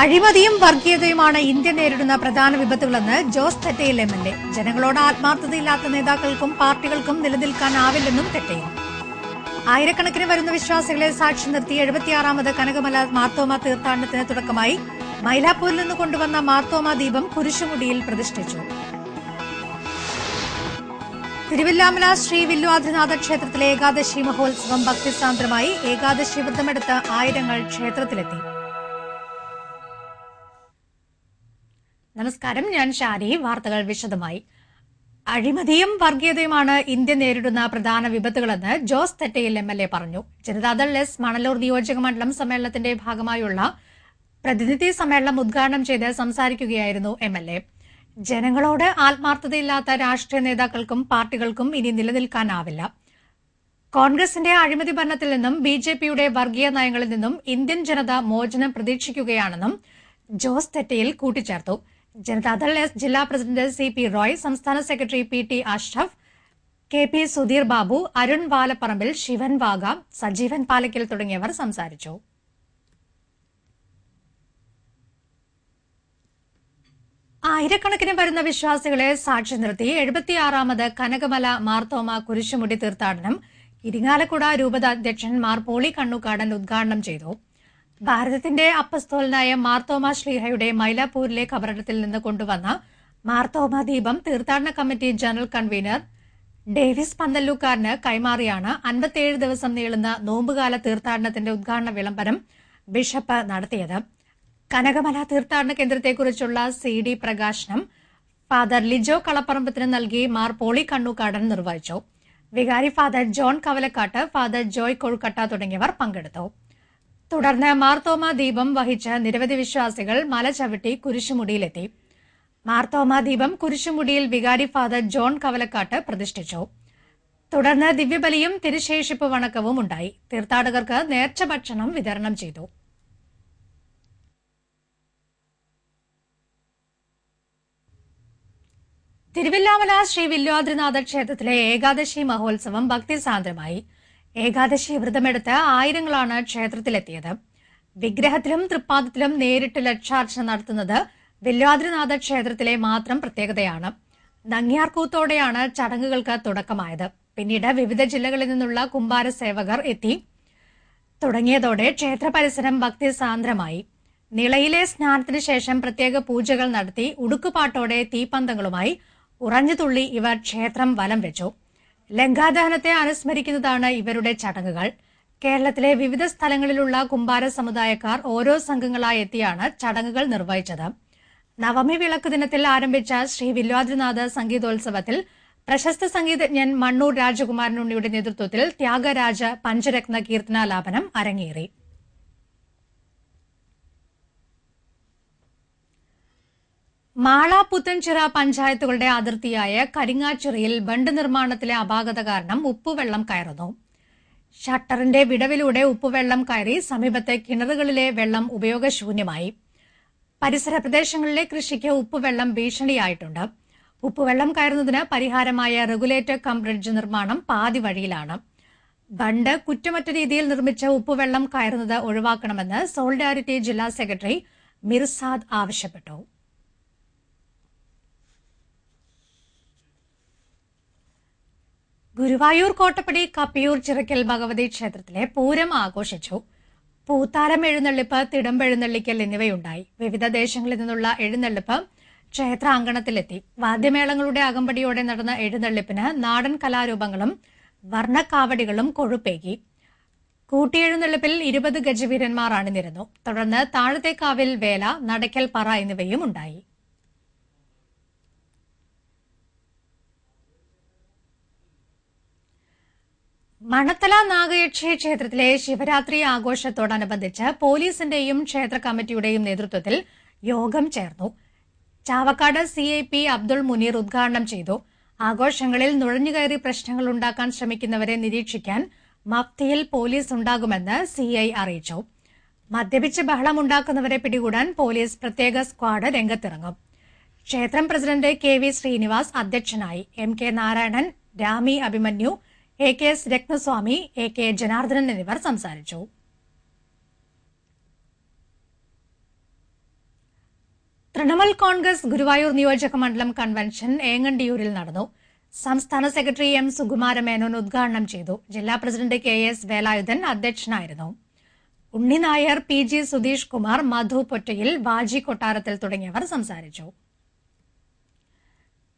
അഴിമതിയും വർഗീയതയുമാണ് ഇന്ത്യ നേരിടുന്ന പ്രധാന വിപത്തുകളെന്ന് Jose Thettayil M L A. ജനങ്ങളോട് ആത്മാർത്ഥതയില്ലാത്ത നേതാക്കൾക്കും പാർട്ടികൾക്കും നിലനിൽക്കാനാവില്ലെന്നും തെറ്റയിൽ. ആയിരക്കണക്കിന് വരുന്ന വിശ്വാസികളെ സാക്ഷി നിർത്തി എഴുപത്തിയാറാമത് കനകമല മാർത്തോമ തീർത്ഥാടനത്തിന് തുടക്കമായി മൈലാപ്പൂരിൽ നിന്ന് കൊണ്ടുവന്ന മാർത്തോമ ദീപം കുരിശുമുടിയിൽ പ്രതിഷ്ഠിച്ചു. തിരുവില്ലാമല ശ്രീ വില്ലുവാദ്രിനാഥ ക്ഷേത്രത്തിലെ ഏകാദശി മഹോത്സവം ഭക്തിസാന്ദ്രമായി ഏകാദശി വ്രതമെടുത്ത് ആയിരങ്ങൾ ക്ഷേത്രത്തിലെത്തി. നമസ്കാരം ഞാൻ ഷാരി വാർത്തകൾ വിശദമായി. അഴിമതിയും വർഗീയതയുമാണ് ഇന്ത്യ നേരിടുന്ന പ്രധാന വിപത്തുകളെന്ന് Jose Thettayil M L A പറഞ്ഞു. ജനതാദൾ എസ്. മണലൂർ നിയോജക മണ്ഡലം സമ്മേളനത്തിന്റെ ഭാഗമായുള്ള പ്രതിനിധി സമ്മേളനം ഉദ്ഘാടനം ചെയ്ത് സംസാരിക്കുകയായിരുന്നു എം എൽ എ. ജനങ്ങളോട് ആത്മാർത്ഥതയില്ലാത്ത രാഷ്ട്രീയ നേതാക്കൾക്കും പാർട്ടികൾക്കും ഇനി നിലനിൽക്കാനാവില്ല. കോൺഗ്രസിന്റെ അഴിമതി ഭരണത്തിൽ നിന്നും ബി ജെ പിയുടെ വർഗീയ നയങ്ങളിൽ നിന്നും ഇന്ത്യൻ ജനത മോചനം പ്രതീക്ഷിക്കുകയാണെന്നും ജോസ് തെറ്റയിൽ കൂട്ടിച്ചേർത്തു. ജനതാദൾ എസ് ജില്ലാ പ്രസിഡന്റ് സി പി റോയ് സംസ്ഥാന secretary P T Ashraf K P Sudheer Babu Arun Valapparambil Shivan Vaga Sajeevan Palakkal തുടങ്ങിയവർ സംസാരിച്ചു. ആയിരക്കണക്കിന് വരുന്ന വിശ്വാസികളെ സാക്ഷി നിർത്തി എഴുപത്തിയാറാമത് കനകമല മാർത്തോമ കുരിശുമുടി തീർത്ഥാടനം. ഇരിങ്ങാലക്കുട രൂപതാധ്യക്ഷൻ മാർ പോളി കണ്ണുകാടൻ ഉദ്ഘാടനം ചെയ്തു. ഭാരതത്തിന്റെ അപ്പസ്തോലനായ മാർത്തോമ ശ്ലീഹയുടെ മൈലാപ്പൂരിലെ കബറടത്തിൽ നിന്ന് കൊണ്ടുവന്ന മാർത്തോമ ദീപം തീർത്ഥാടന കമ്മിറ്റി ജനറൽ കൺവീനർ ഡേവിസ് പന്തല്ലൂക്കാരന് കൈമാറിയാണ് അൻപത്തിയേഴ് ദിവസം നീളുന്ന നോമ്പുകാല തീർത്ഥാടനത്തിന്റെ ഉദ്ഘാടന വിളംബരം ബിഷപ്പ് നടത്തിയത്. കനകമല തീർത്ഥാടന കേന്ദ്രത്തെക്കുറിച്ചുള്ള സി ഡി പ്രകാശനം ഫാദർ ലിജോ കളപ്പറമ്പത്തിന് നൽകി മാർ പോളി കണ്ണൂക്കാടൻ നിർവഹിച്ചു. വികാരി father John Kavalakkat father Joy Kozhukkatta തുടങ്ങിയവർ പങ്കെടുത്തു. തുടർന്ന് മാർത്തോമ ദീപം വഹിച്ച നിരവധി വിശ്വാസികൾ മല ചവിട്ടി കുരിശുമുടിയിലെത്തി. മാർത്തോമ ദീപം കുരിശുമുടിയിൽ വികാരി ഫാദർ ജോൺ കവലക്കാട്ട് പ്രതിഷ്ഠിച്ചു. തുടർന്ന് ദിവ്യബലിയും തിരുശേഷിപ്പ് വണക്കവും ഉണ്ടായി. തീർത്ഥാടകർക്ക് നേർച്ച ഭക്ഷണം വിതരണം ചെയ്തു. തിരുവില്ലാമല ശ്രീ വില്വാദ്രിനാഥ ക്ഷേത്രത്തിലെ ഏകാദശി മഹോത്സവം ഭക്തിസാന്ദ്രമായി. ഏകാദശി വ്രതമെടുത്ത് ആയിരങ്ങളാണ് ക്ഷേത്രത്തിലെത്തിയത്. വിഗ്രഹത്തിലും തൃപ്പാദത്തിലും നേരിട്ട് ലക്ഷാർച്ചന നടത്തുന്നത് വില്വാദ്രിനാഥ ക്ഷേത്രത്തിലെ മാത്രം പ്രത്യേകതയാണ്. നങ്ങ്യാർകൂത്തോടെയാണ് ചടങ്ങുകൾക്ക് തുടക്കമായത്. പിന്നീട് വിവിധ ജില്ലകളിൽ നിന്നുള്ള കുമ്പാര സേവകർ എത്തി. തുടങ്ങിയതോടെ ക്ഷേത്ര പരിസരം ഭക്തിസാന്ദ്രമായി. നിളയിലെ സ്നാനത്തിന് ശേഷം പ്രത്യേക പൂജകൾ നടത്തി ഉടുക്കുപാട്ടോടെ തീപ്പന്തങ്ങളുമായി ഉറഞ്ഞുതുള്ളി ഇവർ ക്ഷേത്രം വലം വെച്ചു. ലങ്കാദഹനത്തെ അനുസ്മരിക്കുന്നതാണ് ഇവരുടെ ചടങ്ങുകൾ. കേരളത്തിലെ വിവിധ സ്ഥലങ്ങളിലുള്ള കുമ്പാര സമുദായക്കാർ ഓരോ സംഘങ്ങളായി എത്തിയാണ് ചടങ്ങുകൾ നിർവഹിച്ചത്. നവമി വിളക്ക് ദിനത്തിൽ ആരംഭിച്ച ശ്രീ വില്വാദ്രിനാഥ സംഗീതോത്സവത്തിൽ പ്രശസ്ത സംഗീതജ്ഞൻ മണ്ണൂർ രാജകുമാരനുണ്ണിയുടെ നേതൃത്വത്തിൽ ത്യാഗരാജ പഞ്ചരത്ന കീർത്തനാലാപനം അരങ്ങേറി. മാള പുത്തൻചിറ പഞ്ചായത്തുകളുടെ അതിർത്തിയായ കരിങ്ങാച്ചിറയിൽ ബണ്ട് നിർമ്മാണത്തിലെ അപാകത കാരണം ഉപ്പുവെള്ളം കയറുന്നു. ഷട്ടറിന്റെ വിടവിലൂടെ ഉപ്പുവെള്ളം കയറി സമീപത്തെ കിണറുകളിലെ വെള്ളം ഉപയോഗശൂന്യമായി. പരിസര പ്രദേശങ്ങളിലെ കൃഷിക്ക് ഉപ്പുവെള്ളം ഭീഷണിയായിട്ടുണ്ട്. ഉപ്പുവെള്ളം കയറുന്നതിന് പരിഹാരമായ റെഗുലേറ്റർ കം ബ്രിഡ്ജ് നിർമ്മാണം പാതി വഴിയിലാണ്. ബണ്ട് കുറ്റമറ്റ രീതിയിൽ നിർമ്മിച്ച ഉപ്പുവെള്ളം കയറുന്നത് ഒഴിവാക്കണമെന്ന് സോളിഡാരിറ്റി ജില്ലാ സെക്രട്ടറി മിർസാദ് ആവശ്യപ്പെട്ടു. ഗുരുവായൂർ കോട്ടപ്പടി കപ്പിയൂർ ചിറക്കൽ ഭഗവതി ക്ഷേത്രത്തിലെ പൂരം ആഘോഷിച്ചു. പൂത്താരം എഴുന്നള്ളിപ്പ് തിടമ്പെഴുന്നള്ളിക്കൽ എന്നിവയുണ്ടായി. വിവിധ ദേശങ്ങളിൽ നിന്നുള്ള എഴുന്നള്ളിപ്പ് ക്ഷേത്രാങ്കണത്തിലെത്തി. വാദ്യമേളങ്ങളുടെ അകമ്പടിയോടെ നടന്ന എഴുന്നള്ളിപ്പിന് നാടൻ കലാരൂപങ്ങളും വർണക്കാവടികളും കൊഴുപ്പേകി. കൂട്ടിയെഴുന്നള്ളിപ്പിൽ ഇരുപത് ഗജവീരന്മാർ അണിനിരുന്നു. തുടർന്ന് താഴത്തേക്കാവിൽ വേല നടക്കൽ പറ എന്നിവയും ഉണ്ടായി. മണത്തല നാഗയക്ഷി ക്ഷേത്രത്തിലെ ശിവരാത്രി ആഘോഷത്തോടനുബന്ധിച്ച് പോലീസിന്റെയും ക്ഷേത്ര കമ്മിറ്റിയുടെയും നേതൃത്വത്തിൽ യോഗം ചേർന്നു. Chavakkad C I P Abdul Muneer ഉദ്ഘാടനം ചെയ്തു. ആഘോഷങ്ങളിൽ നുഴഞ്ഞുകയറി പ്രശ്നങ്ങൾ ഉണ്ടാക്കാൻ ശ്രമിക്കുന്നവരെ നിരീക്ഷിക്കാൻ മഫ്തിയിൽ പോലീസ് ഉണ്ടാകുമെന്ന് സി ഐ അറിയിച്ചു. മദ്യപിച്ച് ബഹളമുണ്ടാക്കുന്നവരെ പിടികൂടാൻ പോലീസ് പ്രത്യേക സ്ക്വാഡ് രംഗത്തിറങ്ങും. ക്ഷേത്രം പ്രസിഡന്റ് കെ വി ശ്രീനിവാസ് അധ്യക്ഷനായി. M K Narayanan Rami Abhimanyu A K S Ratnaswamy A K Janardhanan എന്നിവർ സംസാരിച്ചു. തൃണമൂൽ കോൺഗ്രസ് ഗുരുവായൂർ നിയോജക മണ്ഡലം കൺവെൻഷൻ ഏങ്ങണ്ടിയൂരിൽ നടന്നു. സംസ്ഥാന സെക്രട്ടറി എം സുകുമാര മേനോൻ ഉദ്ഘാടനം ചെയ്തു. ജില്ലാ പ്രസിഡന്റ് കെ എസ് വേലായുധൻ അധ്യക്ഷനായിരുന്നു. ഉണ്ണി നായർ പി ജി സുധീഷ് കുമാർ മധു പൊറ്റയിൽ വാജി കൊട്ടാരത്തിൽ തുടങ്ങിയവർ സംസാരിച്ചു.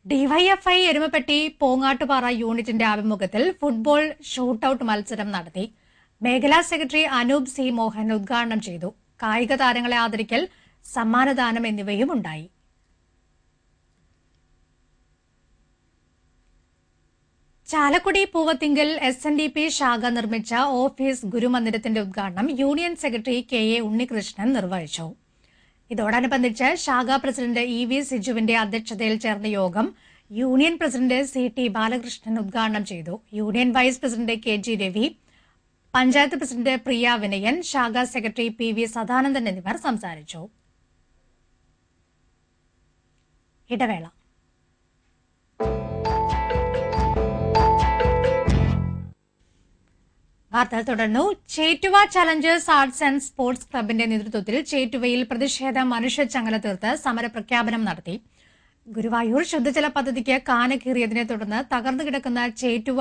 ഡിവൈഎഫ്ഐ എരുമപ്പെട്ടി പോങ്ങാട്ടുപാറ യൂണിറ്റിന്റെ ആഭിമുഖ്യത്തിൽ ഫുട്ബോൾ ഷൂട്ടൌട്ട് മത്സരം നടത്തി. മേഖലാ സെക്രട്ടറി അനൂപ് സി മോഹൻ ഉദ്ഘാടനം ചെയ്തു. കായിക താരങ്ങളെ ആദരിക്കൽ സമ്മാനദാനം എന്നിവയും ഉണ്ടായി. Chalakudy Poovathinkal S N D P ശാഖ നിർമ്മിച്ച ഓഫീസ് ഗുരുമന്ദിരത്തിന്റെ ഉദ്ഘാടനം union secretary K A Unnikrishnan നിർവഹിച്ചു. ഇതോടനുബന്ധിച്ച് ശാഖാ പ്രസിഡന്റ് ഇ വി സിജുവിന്റെ അധ്യക്ഷതയിൽ ചേർന്ന യോഗം union president C T Balakrishnan ഉദ്ഘാടനം ചെയ്തു. Union vice president K G Ravi panchayat president Priya Vinayan ശാഖാ സെക്രട്ടറി പി വി സദാനന്ദൻ എന്നിവർ സംസാരിച്ചു. ഇടവേള. വാർത്തകൾ തുടർന്നു. Chettuva challengers arts and sports ക്ലബിന്റെ നേതൃത്വത്തിൽ ചേറ്റുവയിൽ പ്രതിഷേധ മനുഷ്യ ചങ്ങല തീർത്ത് സമരപ്രഖ്യാപനം നടത്തി. ഗുരുവായൂർ ശുദ്ധജല പദ്ധതിക്ക് കാന കീറിയതിനെ തുടർന്ന് തകർന്നു കിടക്കുന്ന Chettuva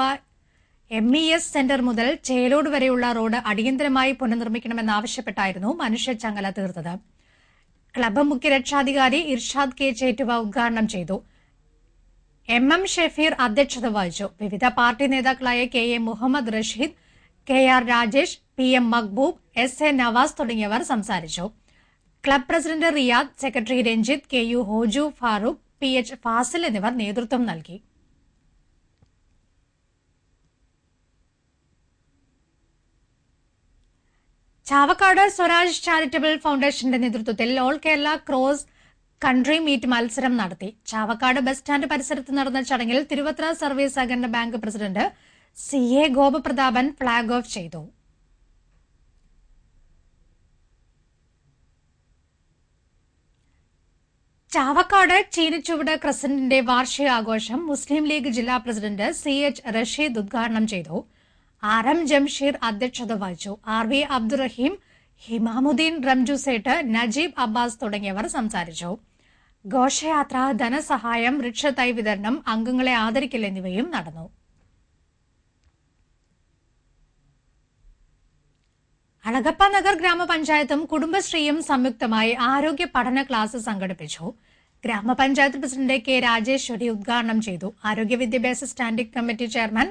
M E S centre മുതൽ ചേലോട് വരെയുള്ള റോഡ് അടിയന്തരമായി പുനർനിർമ്മിക്കണമെന്നാവശ്യപ്പെട്ടായിരുന്നു മനുഷ്യച്ചങ്ങല തീർത്തത്. ക്ലബ് മുഖ്യ രക്ഷാധികാരി ഇർഷാദ് കെ ചേറ്റുവ ഉദ്ഘാടനം ചെയ്തു. എം എം ഷെഫീർ അധ്യക്ഷത വഹിച്ചു. വിവിധ പാർട്ടി നേതാക്കളായ K A Muhammad Rasheed K R Rajesh P M Mahboob S A Navas തുടങ്ങിയവർ സംസാരിച്ചു. Club president Riyad secretary Ranjith K U Hoju Farooq P H Fasil എന്നിവർ നേതൃത്വം നൽകി. ചാവക്കാട് സ്വരാജ് ചാരിറ്റബിൾ ഫൗണ്ടേഷന്റെ നേതൃത്വത്തിൽ all Kerala cross country meet മത്സരം നടത്തി. Chavakkad bus stand പരിസരത്ത് നടന്ന ചടങ്ങിൽ തിരുവത്ര സർവീസ് സഹകരണ bank president C A Gopaprathapan flag off ചെയ്തു. ചാവക്കാട് ചീനച്ചുവട് ക്രസന്റിന്റെ വാർഷികാഘോഷം മുസ്ലിം ലീഗ് ജില്ലാ പ്രസിഡന്റ് സി എച്ച് റഷീദ് ഉദ്ഘാടനം ചെയ്തു. ആർ എം ജംഷീർ അധ്യക്ഷത വഹിച്ചു. ആർ വി അബ്ദുറഹീം ഹിമാമുദ്ദീൻ റംജുസേട്ട് നജീബ് അബ്ബാസ് തുടങ്ങിയവർ സംസാരിച്ചു. ഘോഷയാത്ര ധനസഹായം വൃക്ഷത്തൈ വിതരണം അംഗങ്ങളെ ആദരിക്കൽ എന്നിവയും നടന്നു. അളഗപ്പ നഗർ ഗ്രാമപഞ്ചായത്തും കുടുംബശ്രീയും സംയുക്തമായി ആരോഗ്യ പഠന ക്ലാസ് സംഘടിപ്പിച്ചു. ഗ്രാമപഞ്ചായത്ത് പ്രസിഡന്റ് കെ രാജേശ്വരി ഉദ്ഘാടനം ചെയ്തു. ആരോഗ്യ വിദ്യാഭ്യാസ standing committee chairman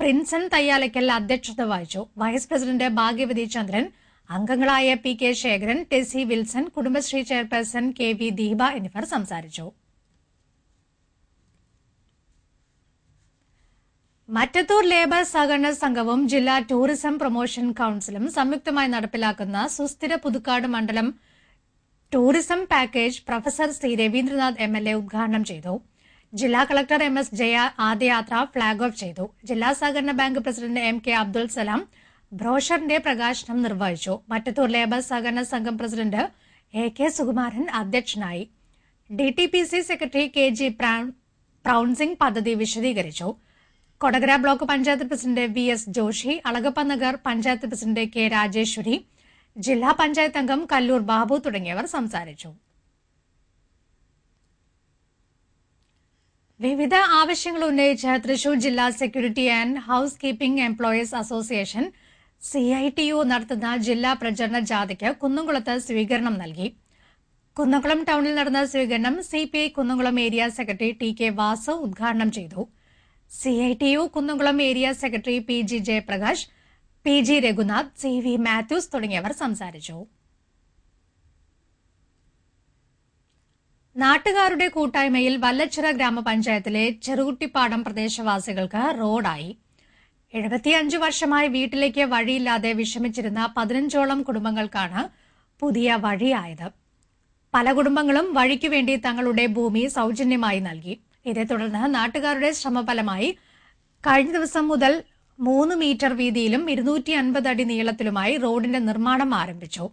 Prinson Thayyalakkal അധ്യക്ഷത വഹിച്ചു. വൈസ് പ്രസിഡന്റ് ഭാഗ്യവതി ചന്ദ്രൻ അംഗങ്ങളായ P K Sekharan Tessy Wilson Kudumbashree chairperson K V Deepa എന്നിവർ സംസാരിച്ചു. മറ്റത്തൂർ ലേബർ സഹകരണ സംഘവും ജില്ലാ ടൂറിസം പ്രൊമോഷൻ കൌൺസിലും സംയുക്തമായി നടപ്പിലാക്കുന്ന സുസ്ഥിര പുതുക്കാട് മണ്ഡലം tourism package professor C Raveendranath M L A ഉദ്ഘാടനം ചെയ്തു. ജില്ലാ കളക്ടർ എം എസ് ജയ ആദ്യയാത്ര ഫ്ളാഗ് ഓഫ് ചെയ്തു. ജില്ലാ സഹകരണ bank president M K Abdul Salam ബ്രോഷറിന്റെ പ്രകാശനം നിർവഹിച്ചു. മറ്റത്തൂർ ലേബർ സഹകരണ സംഘം പ്രസിഡന്റ് എ കെ സുകുമാരൻ അധ്യക്ഷനായി. D T P C secretary K G Prounsing പദ്ധതി വിശദീകരിച്ചു. Kodakara block panchayat president V S Joshi Alagappa Nagar panchayat president K Rajeswari ജില്ലാ പഞ്ചായത്ത് അംഗം കല്ലൂർ ബാബു തുടങ്ങിയവർ സംസാരിച്ചു. വിവിധ ആവശ്യങ്ങൾ ഉന്നയിച്ച് തൃശൂർ ജില്ലാ security and housekeeping employees association C I T U നടത്തുന്ന ജില്ലാ പ്രചരണ ജാഥയ്ക്ക് കുന്നംകുളത്ത് സ്വീകരണം നൽകി. കുന്നംകുളം ടൗണിൽ നടന്ന സ്വീകരണം C P I Kunnamkulam area secretary T K Vasu ഉദ്ഘാടനം ചെയ്തു. C I T U Kunnamkulam area secretary P G Jayaprakash P G Raghunath C V Mathews തുടങ്ങിയവർ സംസാരിച്ചു. നാട്ടുകാരുടെ കൂട്ടായ്മയിൽ വല്ലച്ചിറ ഗ്രാമപഞ്ചായത്തിലെ ചെറുകുട്ടിപ്പാടം പ്രദേശവാസികൾക്ക് റോഡായി. എഴുപത്തിയഞ്ച് വർഷമായി വീട്ടിലേക്ക് വഴിയില്ലാതെ വിഷമിച്ചിരുന്ന പതിനഞ്ചോളം കുടുംബങ്ങൾക്കാണ് പുതിയ വഴിയായത്. പല കുടുംബങ്ങളും വഴിക്കുവേണ്ടി തങ്ങളുടെ ഭൂമി സൗജന്യമായി നൽകി. ഇതേ തുടർന്ന് നാട്ടുകാരുടെ ശ്രമഫലമായി കഴിഞ്ഞ ദിവസം മുതൽ മൂന്ന് മീറ്റർ വീതിയിലും ഇരുന്നൂറ്റി അൻപത് അടി നീളത്തിലുമായി റോഡിന്റെ നിർമ്മാണം ആരംഭിച്ചു.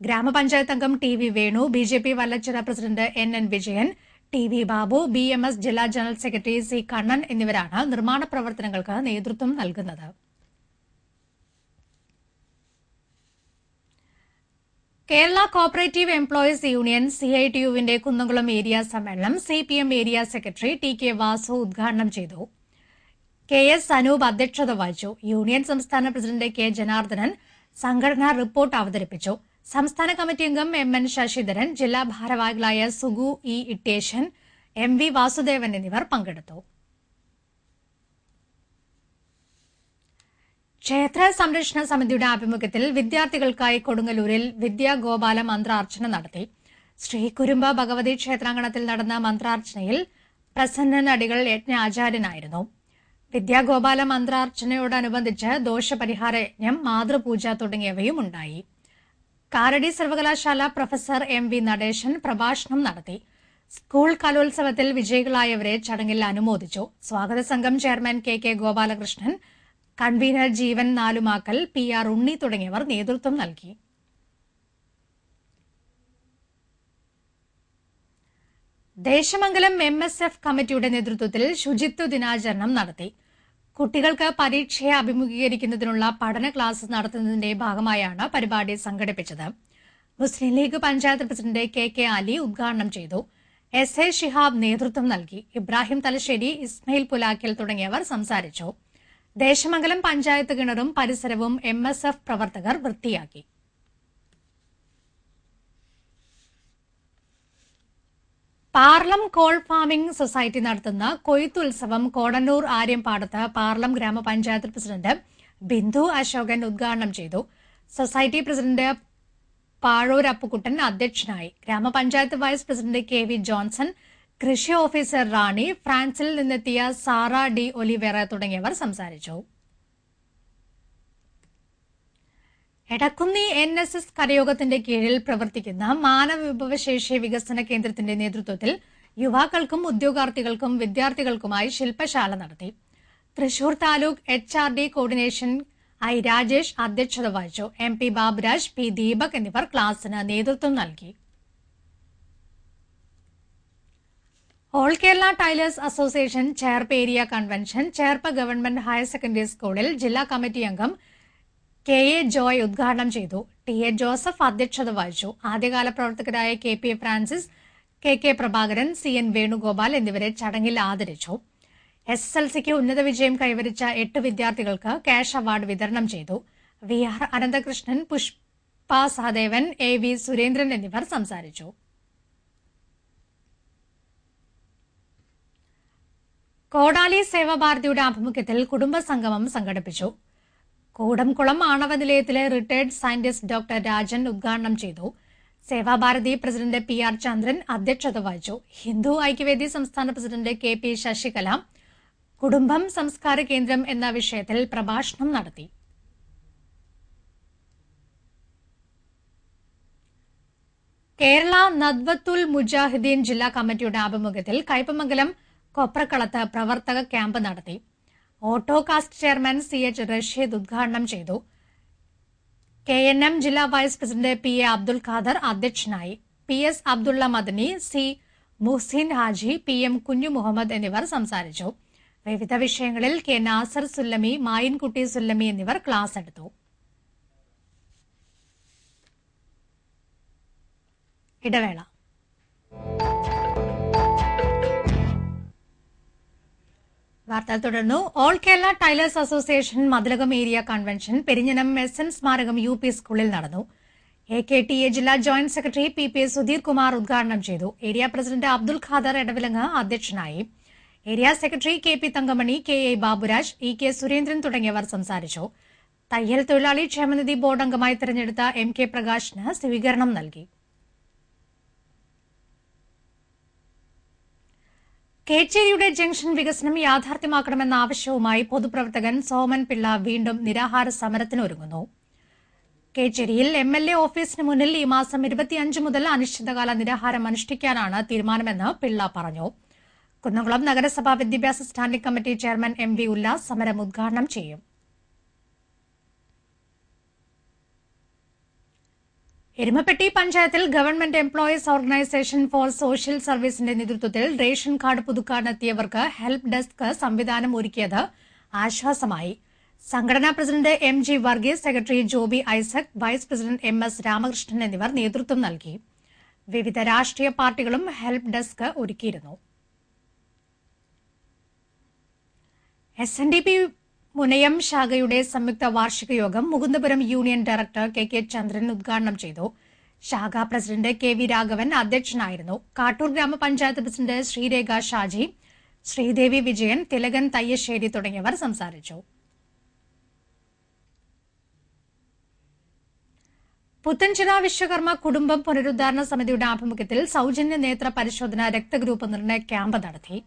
ഗ്രാമപഞ്ചായത്ത് അംഗം T V Venu B J P Vallachira president N N Vijayan T V Babu B M S ജില്ലാ ജനറൽ സെക്രട്ടറി സി കണ്ണൻ എന്നിവരാണ് നിർമ്മാണ പ്രവർത്തനങ്ങൾക്ക് നേതൃത്വം നൽകുന്നത്. Kerala cooperative employees union C I T യുവിന്റെ Kunnamkulam area സമ്മേളനം C P M area secretary T K Vasu ഉദ്ഘാടനം ചെയ്തു. K S Anoop അധ്യക്ഷത വഹിച്ചു. യൂണിയൻ സംസ്ഥാന പ്രസിഡന്റ് കെ ജനാർദ്ദനൻ സംഘടനാ റിപ്പോർട്ട് അവതരിപ്പിച്ചു. സംസ്ഥാന കമ്മിറ്റി അംഗം എം എൻ ശശിധരൻ ജില്ലാ ഭാരവാഹികളായ സുഗു ഇ ഇട്ടേശൻ എം വി വാസുദേവൻ എന്നിവർ പങ്കെടുത്തു. ക്ഷേത്ര സംരക്ഷണ സമിതിയുടെ ആഭിമുഖ്യത്തിൽ വിദ്യാർത്ഥികൾക്കായി കൊടുങ്ങല്ലൂരിൽ വിദ്യാഗോപാല മന്ത്രാർച്ചന നടത്തി. ശ്രീകുരുമ്പ ഭഗവതി ക്ഷേത്രാങ്കണത്തിൽ നടന്ന മന്ത്രാർച്ചനയിൽ പ്രസന്നൻ അടികൾ യജ്ഞാചാര്യനായിരുന്നു വിദ്യാഗോപാല മന്ത്രാർച്ചനയോടനുബന്ധിച്ച് ദോഷപരിഹാര യജ്ഞം മാതൃപൂജ തുടങ്ങിയവയും ഉണ്ടായി. കാരടി സർവകലാശാല പ്രൊഫസർ എം വി നടേശൻ പ്രഭാഷണം നടത്തി. സ്കൂൾ കലോത്സവത്തിൽ വിജയികളായവരെ ചടങ്ങിൽ അനുമോദിച്ചു. സ്വാഗത സംഘം chairman K K Gopalakrishnan convener Jeevan Nalumakkal P R Unni തുടങ്ങിയവർ നേതൃത്വം നൽകി. ദേശമംഗലം എം എസ് എഫ് കമ്മിറ്റിയുടെ നേതൃത്വത്തിൽ ശുചിത്വ ദിനാചരണം നടത്തി. കുട്ടികൾക്ക് പരീക്ഷയെ അഭിമുഖീകരിക്കുന്നതിനുള്ള പഠന ക്ലാസ് നടത്തുന്നതിന്റെ ഭാഗമായാണ് പരിപാടി സംഘടിപ്പിച്ചത്. Muslim League panchayat president K K Ali ഉദ്ഘാടനം ചെയ്തു. എസ് എ ഷിഹാബ് നേതൃത്വം നൽകി. ഇബ്രാഹിം തലശ്ശേരി ഇസ്മയിൽ പുലാക്കൽ തുടങ്ങിയവർ സംസാരിച്ചു. ദേശമംഗലം പഞ്ചായത്ത് കിണറും പരിസരവും എം എസ് എഫ് പ്രവർത്തകർ വൃത്തിയാക്കി. പാർലം കോൾ ഫാമിംഗ് സൊസൈറ്റി നടത്തുന്ന കൊയ്ത്തുത്സവം കോടന്നൂർ ആര്യമ്പാടത്ത് പാർലം ഗ്രാമപഞ്ചായത്ത് പ്രസിഡന്റ് ബിന്ദു അശോകൻ ഉദ്ഘാടനം ചെയ്തു. സൊസൈറ്റി പ്രസിഡന്റ് പാഴൂർ അപ്പുക്കുട്ടൻ അധ്യക്ഷനായി. ഗ്രാമപഞ്ചായത്ത് vice president K V Johnson കൃഷി ഓഫീസർ റാണി ഫ്രാൻസിൽ നിന്നെത്തിയ സാറ ഡി ഒലിവേറ തുടങ്ങിയവർ സംസാരിച്ചു. എടക്കുന്നി എൻ എസ് എസ് കരയോഗത്തിന്റെ കീഴിൽ പ്രവർത്തിക്കുന്ന മാനവ വിഭവശേഷി വികസന കേന്ദ്രത്തിന്റെ നേതൃത്വത്തിൽ യുവാക്കൾക്കും ഉദ്യോഗാർത്ഥികൾക്കും വിദ്യാർത്ഥികൾക്കുമായി ശില്പശാല നടത്തി. Thrissur taluk H R D coordination I Rajesh അധ്യക്ഷത വഹിച്ചു. M P Baburaj P Deepak എന്നിവർ ക്ലാസിന് നേതൃത്വം നൽകി. All Kerala tailors association Cherpu area convention Cherpu government higher secondary സ്കൂളിൽ ജില്ലാ കമ്മിറ്റി അംഗം കെ എ ജോയ് ഉദ്ഘാടനം ചെയ്തു. ടി എ ജോസഫ് അധ്യക്ഷത വഹിച്ചു. ആദ്യകാല പ്രവർത്തകരായ K P A Francis K K Prabhakaran C N Venugopal എന്നിവരെ ചടങ്ങിൽ ആദരിച്ചു. എസ് എസ് എൽ സിക്ക് ഉന്നത വിജയം കൈവരിച്ച എട്ട് വിദ്യാർത്ഥികൾക്ക് ക്യാഷ് അവാർഡ് വിതരണം ചെയ്തു. V R Ananthakrishnan Pushpa Sahadevan A V Surendran എന്നിവർ സംസാരിച്ചു. കോടാലി സേവാഭാരതിയുടെ ആഭിമുഖ്യത്തിൽ കുടുംബസംഗമം സംഘടിപ്പിച്ചു. കൂടംകുളം ആണവ നിലയത്തിലെ റിട്ടയർഡ് സയന്റിസ്റ്റ് ഡോക്ടർ രാജൻ ഉദ്ഘാടനം ചെയ്തു. Sevabharathi president P R Chandran അധ്യക്ഷത വഹിച്ചു. ഹിന്ദു ഐക്യവേദി സംസ്ഥാന പ്രസിഡന്റ് കെ പി ശശികല കുടുംബം സംസ്കാര കേന്ദ്രം എന്ന വിഷയത്തിൽ പ്രഭാഷണം നടത്തി. കേരള നദ്വത്തുൽ മുജാഹിദ്ദീൻ ജില്ലാ കമ്മിറ്റിയുടെ ആഭിമുഖ്യത്തിൽ കയ്പമംഗലം കൊപ്രക്കളത്ത് പ്രവർത്തക ക്യാമ്പ് നടത്തി. Autokast chairman C H Rasheed ഉദ്ഘാടനം ചെയ്തു. കെ എൻ എം ജില്ലാ vice president P A Abdul Khader അധ്യക്ഷനായി. P S Abdulla Madani C Muhsin Haji P M Kunju Muhammed എന്നിവർ സംസാരിച്ചു. വിവിധ വിഷയങ്ങളിൽ കെ നാസർ സുല്ലമി മായിൻകുട്ടി സുല്ലമി എന്നിവർ ക്ലാസ് എടുത്തു. ഇടവേള. വാർത്തകൾ തുടർന്നു all Kerala tailors association Mathilakam area convention Perinjanam S N സ്മാരകം യു പി സ്കൂളിൽ നടന്നു. എ കെ ടി എ ജില്ലാ joint secretary P P Sudheer Kumar ഉദ്ഘാടനം ചെയ്തു. ഏരിയ പ്രസിഡന്റ് അബ്ദുൽ ഖാദർ എടവിലങ്ങ് അധ്യക്ഷനായി. Area secretary K P Thankamani K A Baburaj E K Surendran തുടങ്ങിയവർ സംസാരിച്ചു. തയ്യൽ തൊഴിലാളി ക്ഷേമനിധി ബോർഡ് അംഗമായി തെരഞ്ഞെടുത്ത എം കെ പ്രകാശിന് സ്വീകരണം നൽകി. കേച്ചേരിയുടെ ജംഗ്ഷൻ വികസനം യാഥാർത്ഥ്യമാക്കണമെന്ന ആവശ്യവുമായി പൊതുപ്രവർത്തകൻ സോമൻ പിള്ള വീണ്ടും നിരാഹാര സമരത്തിനൊരുങ്ങുന്നു. കേച്ചേരിയിൽ എം എൽ എ ഓഫീസിന് മുന്നിൽ ഈ മാസം ഇരുപത്തിയഞ്ച് മുതൽ അനിശ്ചിതകാല നിരാഹാരം അനുഷ്ഠിക്കാനാണ് തീരുമാനമെന്ന് പിള്ള പറഞ്ഞു. കുന്നംകുളം നഗരസഭാ വിദ്യാഭ്യാസ standing committee chairman M V Ullas സമരം ഉദ്ഘാടനം ചെയ്യും. എരുമപ്പെട്ടി പഞ്ചായത്തിൽ government employees organisation for social സർവീസിന്റെ നേതൃത്വത്തിൽ റേഷൻ കാർഡ് പുതുക്കാനെത്തിയവർക്ക് ഹെൽപ്പ് ഡെസ്ക് സംവിധാനം ഒരുക്കിയത് ആശ്വാസമായി. സംഘടനാ president M G Varghese secretary Joby Isaac vice president M S Ramakrishnan എന്നിവർ നേതൃത്വം നൽകി. വിവിധ രാഷ്ട്രീയ പാർട്ടികളും ഹെൽപ്പ് ഡെസ്ക് ഒരുക്കിയിരുന്നു. S N D P Munayam ശാഖയുടെ സംയുക്ത വാർഷിക യോഗം Mukundapuram union director K K Chandran ഉദ്ഘാടനം ചെയ്തു. ശാഖാ പ്രസിഡന്റ് കെ വി രാഘവൻ അധ്യക്ഷനായിരുന്നു. കാട്ടൂർ ഗ്രാമപഞ്ചായത്ത് പ്രസിഡന്റ് ശ്രീരേഖ ഷാജി ശ്രീദേവി വിജയൻ തിലകൻ തയ്യശ്ശേരി തുടങ്ങിയവർ സംസാരിച്ചു. പുത്തൻചിറ വിശ്വകർമ്മ കുടുംബം പുനരുദ്ധാരണ സമിതിയുടെ ആഭിമുഖ്യത്തിൽ സൌജന്യ നേത്ര പരിശോധന രക്തഗ്രൂപ്പ് നിർണയ ക്യാമ്പ് നടത്തി.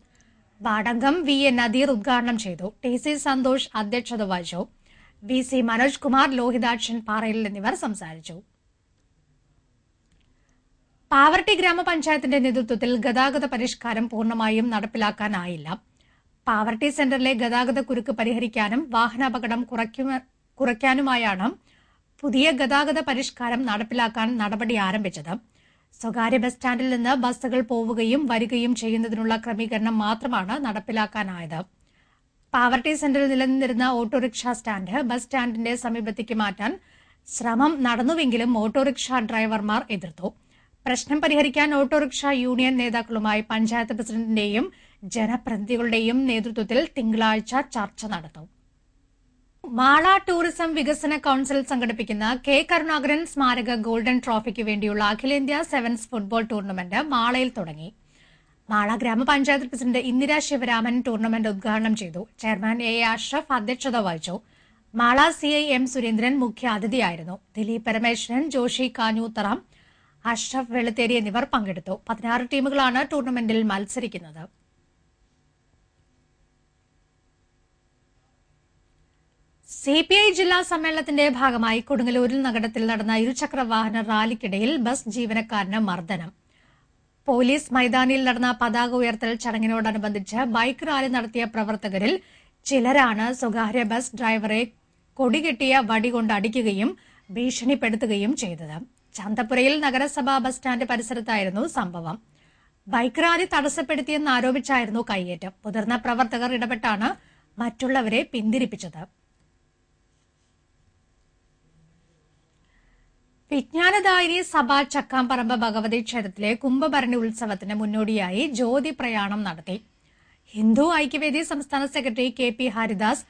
വാടങ്കം വി എ നദീർ ഉദ്ഘാടനം ചെയ്തു. ടി സി സന്തോഷ് അധ്യക്ഷത വഹിച്ചു. വി സി മനോജ് കുമാർ ലോഹിതാക്ഷൻ പാറയിൽ എന്നിവർ സംസാരിച്ചു. പാവർട്ടി ഗ്രാമപഞ്ചായത്തിന്റെ നേതൃത്വത്തിൽ ഗതാഗത പരിഷ്കാരം പൂർണമായും നടപ്പിലാക്കാനായില്ല. പാവർട്ടി സെന്ററിലെ ഗതാഗത കുരുക്ക് പരിഹരിക്കാനും വാഹനാപകടം കുറയ്ക്കാനുമായാണ് പുതിയ ഗതാഗത പരിഷ്കാരം നടപ്പിലാക്കാൻ നടപടി ആരംഭിച്ചത്. സ്വകാര്യ ബസ് സ്റ്റാൻഡിൽ നിന്ന് ബസ്സുകൾ പോവുകയും വരികയും ചെയ്യുന്നതിനുള്ള ക്രമീകരണം മാത്രമാണ് നടപ്പിലാക്കാനായത്. പാവർട്ടി സെന്ററിൽ നിലനിന്നിരുന്ന ഓട്ടോറിക്ഷ സ്റ്റാൻഡ് ബസ് സ്റ്റാൻഡിന്റെ സമീപത്തേക്ക് മാറ്റാൻ ശ്രമം നടന്നുവെങ്കിലും ഓട്ടോറിക്ഷ ഡ്രൈവർമാർ എതിർത്തു. പ്രശ്നം പരിഹരിക്കാൻ ഓട്ടോറിക്ഷ യൂണിയൻ നേതാക്കളുമായി പഞ്ചായത്ത് പ്രസിഡന്റിന്റെയും ജനപ്രതിനിധികളുടെയും നേതൃത്വത്തിൽ തിങ്കളാഴ്ച ചർച്ച നടത്തും. മാള ടൂറിസം വികസന കൌൺസിൽ സംഘടിപ്പിക്കുന്ന കെ കരുണാകരൻ സ്മാരക ഗോൾഡൻ ട്രോഫിക്ക് വേണ്ടിയുള്ള അഖിലേന്ത്യാ സെവൻസ് ഫുട്ബോൾ ടൂർണമെന്റ് മാളയിൽ തുടങ്ങി. മാള ഗ്രാമപഞ്ചായത്ത് പ്രസിഡന്റ് ഇന്ദിരാ ശിവരാമൻ ടൂർണമെന്റ് ഉദ്ഘാടനം ചെയ്തു. ചെയർമാൻ എ അഷ്റഫ് അധ്യക്ഷത വഹിച്ചു. Mala C I M Surendran മുഖ്യ അതിഥിയായിരുന്നു. ദിലീപ് പരമേശ്വരൻ ജോഷി കാഞ്ഞൂത്തറാം അഷ്റഫ് വെളുത്തേരി എന്നിവർ പങ്കെടുത്തു. പതിനാറ് ടീമുകളാണ് ടൂർണമെന്റിൽ മത്സരിക്കുന്നത്. സി പി ഐ ജില്ലാ സമ്മേളനത്തിന്റെ ഭാഗമായി കൊടുങ്ങല്ലൂരിൽ നഗരത്തിൽ നടന്ന ഇരുചക്ര വാഹന റാലിക്കിടയിൽ ബസ് ജീവനക്കാരന് മർദ്ദനം. പോലീസ് മൈതാനിയിൽ നടന്ന പതാക ഉയർത്തൽ ചടങ്ങിനോടനുബന്ധിച്ച് ബൈക്ക് റാലി നടത്തിയ പ്രവർത്തകരിൽ ചിലരാണ് സ്വകാര്യ ബസ് ഡ്രൈവറെ കൊടികെട്ടിയ വടി കൊണ്ട് അടിക്കുകയും ഭീഷണിപ്പെടുത്തുകയും ചെയ്തത്. ചന്തപുരയിൽ നഗരസഭാ ബസ് സ്റ്റാൻഡ് പരിസരത്തായിരുന്നു സംഭവം. ബൈക്ക് റാലി തടസ്സപ്പെടുത്തിയെന്ന് ആരോപിച്ചായിരുന്നു കയ്യേറ്റം. മുതിർന്ന പ്രവർത്തകർ ഇടപെട്ടാണ് മറ്റുള്ളവരെ പിന്തിരിപ്പിച്ചത്. വിജ്ഞാനദായിനി സഭ ചക്കാംപറമ്പ് ഭഗവതി ക്ഷേത്രത്തിലെ കുംഭഭരണി ഉത്സവത്തിന് മുന്നോടിയായി ജ്യോതി പ്രയാണം നടത്തി. ഹിന്ദു ഐക്യവേദി സംസ്ഥാന സെക്രട്ടറി കെ പി ഹരിദാസ്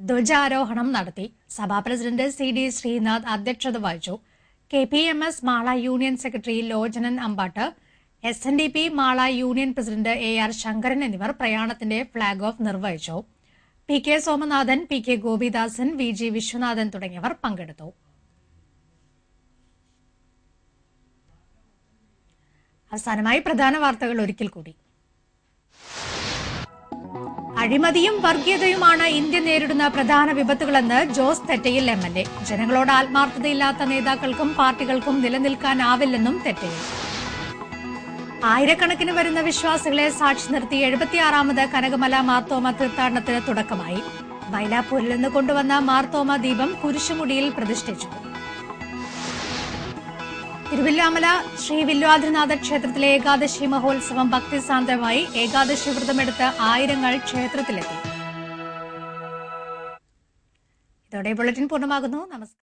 ധ്വജാരോഹണം നടത്തി. സഭാ പ്രസിഡന്റ് സി ഡി ശ്രീനാഥ് അധ്യക്ഷത വഹിച്ചു. K P M S Mala union secretary Lochanan Ambatt S N D P Mala union president A R Sankaran എന്നിവർ പ്രയാണത്തിന്റെ ഫ്ളാഗ് ഓഫ് നിർവഹിച്ചു. P K Somanathan P K Gopidasan V G Viswanathan തുടങ്ങിയവർ പങ്കെടുത്തു. അവസാനമായി പ്രധാന വാർത്തകൾ ഒരിക്കൽ കൂടി. അഴിമതിയും വർഗീയതയുമാണ് ഇന്ത്യ നേരിടുന്ന പ്രധാന വിപത്തുകളെന്ന് Jose Thettayil M L A. ജനങ്ങളോട് ആത്മാർത്ഥതയില്ലാത്ത നേതാക്കൾക്കും പാർട്ടികൾക്കും നിലനിൽക്കാനാവില്ലെന്നും തെറ്റയിൽ. ആയിരക്കണക്കിന് വരുന്ന വിശ്വാസികളെ സാക്ഷി നിർത്തി എഴുപത്തിയാറാമത് കനകമല മാർത്തോമ തീർത്ഥാടനത്തിന് തുടക്കമായി. മൈലാപ്പൂരിൽ നിന്ന് കൊണ്ടുവന്ന മാർത്തോമ ദീപം കുരിശുമുടിയിൽ പ്രതിഷ്ഠിച്ചു. തിരുവില്ലാമല ശ്രീ വില്വാദ്രിനാഥ ക്ഷേത്രത്തിലെ ഏകാദശി മഹോത്സവം ഭക്തിസാന്ദ്രമായി ഏകാദശി വ്രതമെടുത്ത് ആയിരങ്ങൾ ക്ഷേത്രത്തിലെത്തി. ഇതോടെ ബുള്ളറ്റിൻ പൂർണമാകുന്നു. നമസ്കാരം.